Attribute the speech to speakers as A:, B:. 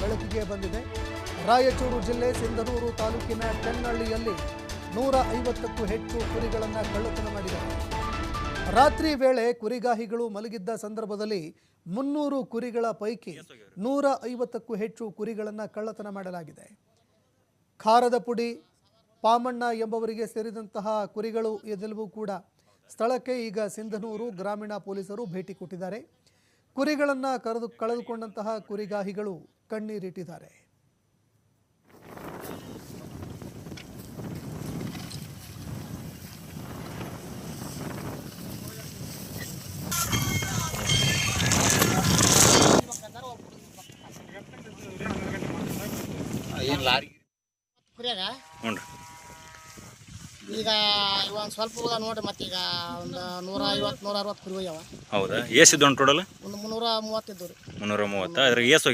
A: ಬೆಳಕಿಗೆ ಬಂದಿದೆ. ರಾಯಚೂರು ಜಿಲ್ಲೆ ಸಿಂಧನೂರು ತಾಲೂಕಿನ ಕೆನ್ನಳ್ಳಿಯಲ್ಲಿ ನೂರ ಐವತ್ತಕ್ಕೂ ಹೆಚ್ಚು ಕುರಿಗಳನ್ನು ಕಳ್ಳತನ ಮಾಡಿದ್ದಾರೆ ರಾತ್ರಿ ವೇಳೆ ಕುರಿಗಾಹಿಗಳು ಮಲಗಿದ್ದ ಸಂದರ್ಭದಲ್ಲಿ ಮುನ್ನೂರು ಕುರಿಗಳ ಪೈಕಿ ನೂರ ಐವತ್ತಕ್ಕೂ ಹೆಚ್ಚು ಕುರಿಗಳನ್ನು ಕಳ್ಳತನ ಮಾಡಲಾಗಿದೆ. ಖಾರದ ಪುಡಿ, ಪಾಮಣ್ಣ ಎಂಬವರಿಗೆ ಸೇರಿದಂತಹ ಕುರಿಗಳು ಇದೆಲ್ಲವೂ ಕೂಡ. ಸ್ಥಳಕ್ಕೆ ಈಗ ಸಿಂಧನೂರು ಗ್ರಾಮೀಣ ಪೊಲೀಸರು ಭೇಟಿ ಕೊಟ್ಟಿದ್ದಾರೆ. ಕುರಿಗಳನ್ನು ಕರೆದು ಕಳೆದುಕೊಂಡಂತಹ ಕುರಿಗಾಹಿಗಳು ಕಣ್ಣೀರಿಟ್ಟಿದ್ದಾರೆ.
B: ಏನು ಲಾರಿ?
C: ಕುರಿಯಾಗ
B: ಹ್ಞೂ
C: ಈಗ ಇವಾಗ ಸ್ವಲ್ಪ ನೋಡ್ರಿ ಮತ್ತೀಗ ಒಂದು ನೂರ ಐವತ್ತು ನೂರ ಅರವತ್ತು ಕುರಿ ಹೋಗ್ಯಾವ
B: ಹೌದಾ? ಎಷ್ಟು ಟೋಟಲ್?
C: ಒಂದು ಮುನ್ನೂರ ಮೂವತ್ತಿದ್ದು ರೀ
B: ಮುನ್ನೂರ ಮೂವತ್ತ? ಅದ್ರಾಗ ಏಸು